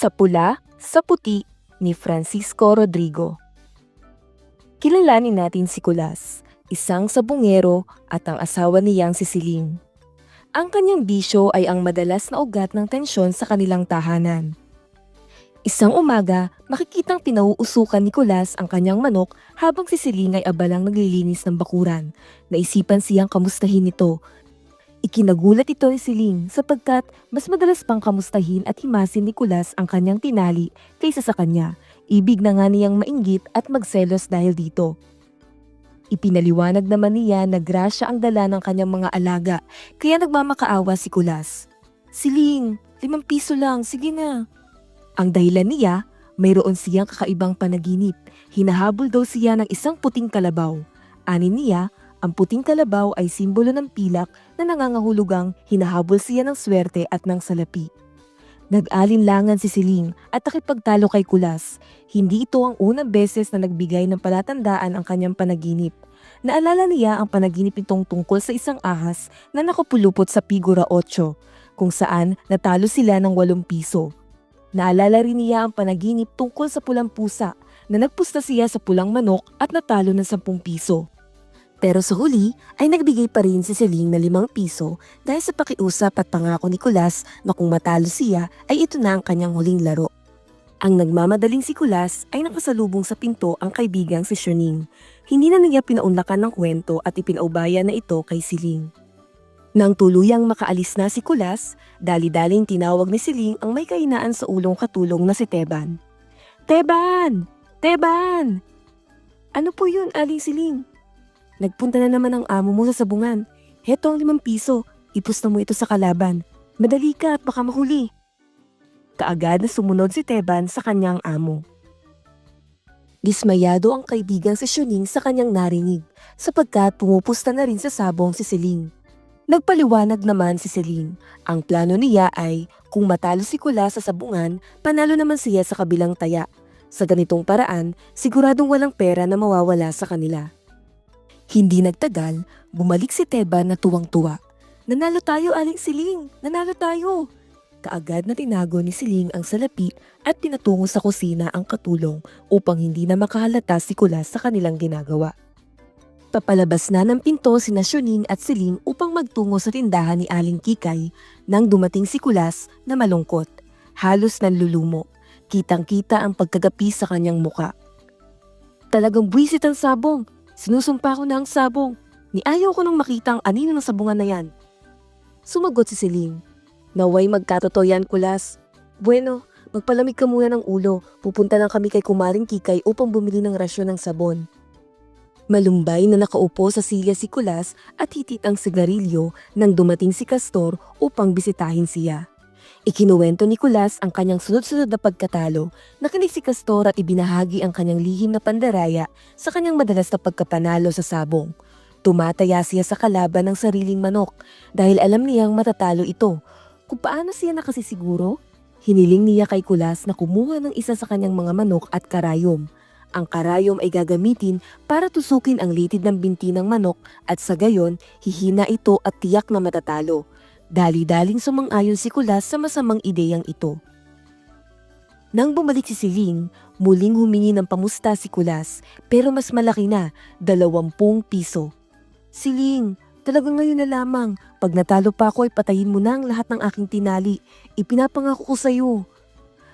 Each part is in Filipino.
Sa Pula, sa Puti ni Francisco Rodrigo. Kilalanin natin si Kulas, isang sabungero at ang asawa niyang si Siling. Ang kanyang bisyo ay ang madalas na ugat ng tensyon sa kanilang tahanan. Isang umaga, makikitang pinauusukan ni Kulas ang kanyang manok habang si Siling ay abalang naglilinis ng bakuran. Naisipan siyang kamustahin ito. Ikinagulat ito ni Siling sapagkat mas madalas pang kamustahin at himasin ni Kulas ang kanyang tinali kaysa sa kanya. Ibig na nga niyang mainggit at magselos dahil dito. Ipinaliwanag naman niya na grasya ang dala ng kanyang mga alaga kaya nagmamakaawa si Kulas. Siling, limang piso lang, sige na. Ang dahilan niya, mayroon siyang kakaibang panaginip. Hinahabol daw siya ng isang puting kalabaw. Anin niya, ang puting kalabaw ay simbolo ng pilak na nangangahulugang hinahabol siya ng swerte at ng salapi. Nag-alinlangan si Siling at nakipagtalo kay Kulas. Hindi ito ang unang beses na nagbigay ng palatandaan ang kanyang panaginip. Naalala niya ang panaginip nitong tungkol sa isang ahas na nakapulupot sa Figura 8, kung saan natalo sila ng 8 piso. Naalala rin niya ang panaginip tungkol sa pulang pusa na nagpusta siya sa pulang manok at natalo ng 10 piso. Pero sa huli ay nagbigay pa rin si Celine na 5 piso dahil sa pakiusap at pangako ni Kulas na kung matalo siya ay ito na ang kanyang huling laro. Ang nagmamadaling si Kulas ay nakasalubong sa pinto ang kaibigang si Shoning. Hindi na niya pinaunlakan ng kwento at ipinaubaya na ito kay Siling. Nang tuluyang makaalis na si Kulas, dali-daling tinawag ni Siling ang may kainaan sa ulong katulong na si Teban. Teban! Teban! Ano po yun, Aling Siling? Nagpunta na naman ang amo mo sa sabungan. Heto ang limang piso. Ipusta mo ito sa kalaban. Madali ka at baka mahuli. Kaagad na sumunod si Teban sa kanyang amo. Dismayado ang kaibigang si Shuning sa kanyang narinig sapagkat pumupusta na rin sa sabong si Celine. Nagpaliwanag naman si Celine. Ang plano niya ay kung matalo si Kula sa sabungan, panalo naman siya sa kabilang taya. Sa ganitong paraan, siguradong walang pera na mawawala sa kanila. Hindi nagtagal, bumalik si Teba na tuwang-tuwa. Nanalo tayo, Aling Siling! Nanalo tayo! Kaagad na tinago ni Siling ang salapi at pinatungo sa kusina ang katulong upang hindi na makahalata si Kulas sa kanilang ginagawa. Papalabas na ng pinto si Nasyoning at Siling upang magtungo sa tindahan ni Aling Kikay nang dumating si Kulas na malungkot. Halos nanlulumo. Kitang-kita ang pagkagapi sa kanyang muka. Talagang buwisit ang sabong. Sinusumpa ko na ang sabong. Ni ayaw ko nang makita ang anino ng sabungan na yan. Sumagot si Siling. Naway magkatotoo yan, Kulas. Bueno, magpalamig ka muna ng ulo. Pupunta lang kami kay Kumaring Kikay upang bumili ng rasyon ng sabon. Malumbay na nakaupo sa silya si Kulas at hitit ang sigarilyo nang dumating si Castor upang bisitahin siya. Ikinuwento ni Kulas ang kanyang sunod-sunod na pagkatalo. Nakinig si Castor at ibinahagi ang kanyang lihim na pandaraya sa kanyang madalas na pagkapanalo sa sabong. Tumataya siya sa kalaban ng sariling manok dahil alam niyang matatalo ito. Kung paano siya nakasisiguro? Hiniling niya kay Kulas na kumuha ng isa sa kanyang mga manok at karayom. Ang karayom ay gagamitin para tusukin ang litid ng binti ng manok at sa gayon, hihina ito at tiyak na matatalo. Dali-daling sumang-ayon si Kulas sa masamang ideyang ito. Nang bumalik si Siling, muling humingi ng pamusta si Kulas pero mas malaki na, dalawampung piso. Siling, talagang ngayon na lamang. Pag natalo pa ako ay patayin mo na ang lahat ng aking tinali. Ipinapangako ko sa iyo.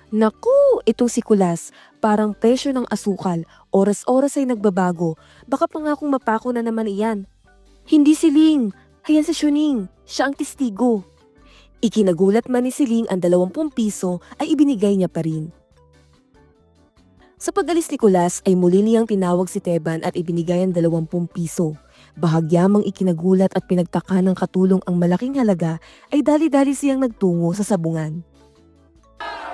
Naku, itong si Kulas, parang presyo ng asukal. Oras-oras ay nagbabago. Baka pangakong mapako na naman iyan. Hindi si Hayan si Shuning. Siya ang testigo. Ikinagulat man ni Siling ang 20 piso ay ibinigay niya pa rin. Sa pag-alis ni Kulas ay muli niyang tinawag si Teban at ibinigay ang 20 piso. Bahagyamang ikinagulat at pinagtaka ng katulong ang malaking halaga ay dali-dali siyang nagtungo sa sabungan.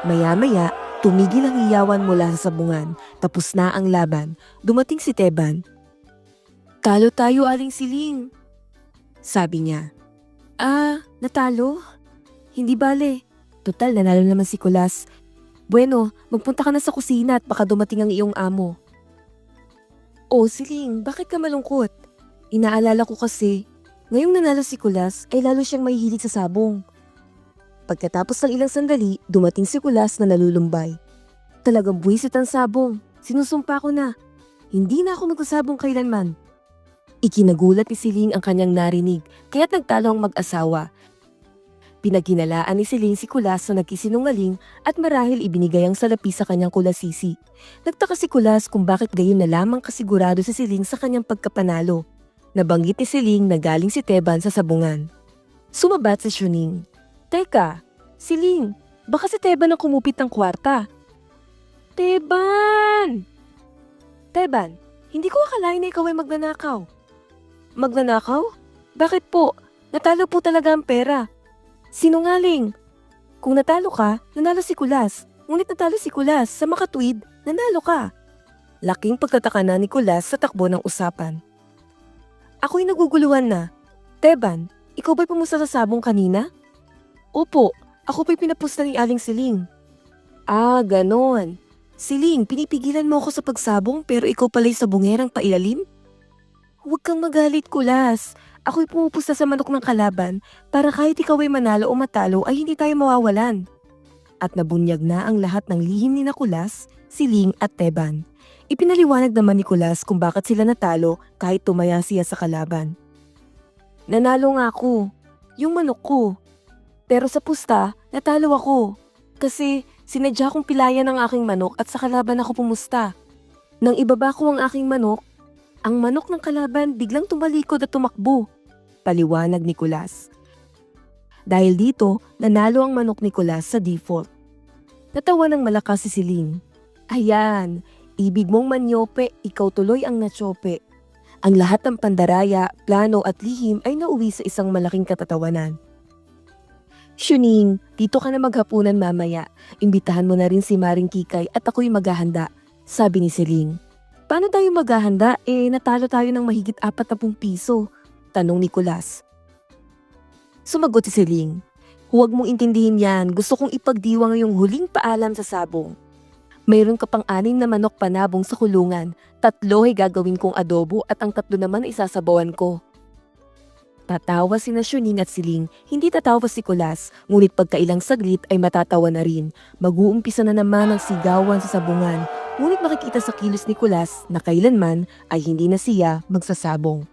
Maya-maya, tumigil ang iyawan mula sa sabungan. Tapos na ang laban. Dumating si Teban. Talo tayo, Aling Siling. Sabi niya. Ah, natalo? Hindi bale. Total, nanalo naman si Kulas. Bueno, magpunta ka na sa kusina at baka dumating ang iyong amo. Oh, Siling, bakit ka malungkot? Inaalala ko kasi, ngayong nanalo si Kulas ay lalo siyang mahihilig sa sabong. Pagkatapos ng ilang sandali, dumating si Kulas na nalulumbay. Talagang buwisit ang sabong. Sinusumpa ko na. Hindi na ako magsasabong kailanman. Ikinagulat ni Siling ang kanyang narinig, kaya't nagtalo ang mag-asawa. Pinaghinalaan ni Siling si Kulas na nagkisinungaling at marahil ibinigay ang salapi sa kanyang kulasisi. Nagtaka si Kulas kung bakit gayon na lamang kasigurado si Siling sa kanyang pagkapanalo. Nabanggit ni Siling na galing si Teban sa sabungan. Sumabat si Shuning. Teka, Siling, baka si Teban ang kumupit ng kwarta. Teban! Teban, hindi ko akalain na ikaw ay magnanakaw. Magnanakaw? Bakit po? Natalo po talaga ang pera. Sinungaling. Kung natalo ka, nanalo si Kulas. Ngunit natalo si Kulas sa makatwid, nanalo ka. Laking pagtataka na ni Kulas sa takbo ng usapan. Ako'y naguguluhan na. Teban, ikaw ba'y pumusta sa sabong kanina? Opo, ako ba'y pinapusta ni Aling Siling. Ah, ganon. Siling, pinipigilan mo ako sa pagsabong pero ikaw pala'y sabongerang pailalim? Huwag kang magalit, Kulas. Ako'y pumupusta sa manok ng kalaban para kahit ikaw ay manalo o matalo ay hindi tayo mawawalan. At nabunyag na ang lahat ng lihim ni Nakulas, Siling at Teban. Ipinaliwanag naman ni Kulas kung bakit sila natalo kahit tumaya siya sa kalaban. Nanalo nga ako, yung manok ko. Pero sa pusta, natalo ako. Kasi sinadya kong pilayan ang aking manok at sa kalaban ako pumusta. Nang ibaba ko ang aking manok, ang manok ng kalaban biglang tumalikod at tumakbo. Paliwanag ni Kulas. Dahil dito, nanalo ang manok ni Kulas sa default. Natawa ng malakas si Siling. Ayan, ibig mong manyope, ikaw tuloy ang natsope. Ang lahat ng pandaraya, plano at lihim ay nauwi sa isang malaking katatawanan. Shuning, dito ka na maghapunan mamaya. Imbitahan mo na rin si Maring Kikay at ako'y maghahanda, sabi ni Siling. Paano tayo maghahanda? Eh, natalo tayo ng mahigit apat na pung piso. Tanong ni Kulas. Sumagot si Siling. Huwag mong intindihin yan. Gusto kong ipagdiwang yung huling paalam sa sabong. Mayroon ka pang anim na manok panabong sa kulungan. Tatlo ay gagawin kong adobo at ang tatlo naman ay isasabawan ko. Tatawa si Shuning at Siling, hindi tatawa si Kulas, ngunit pagkailang saglit ay matatawa na rin. Mag-uumpisa na naman ang sigawan sa sabungan, ngunit makikita sa kilos ni Kulas na kailanman ay hindi na siya magsasabong.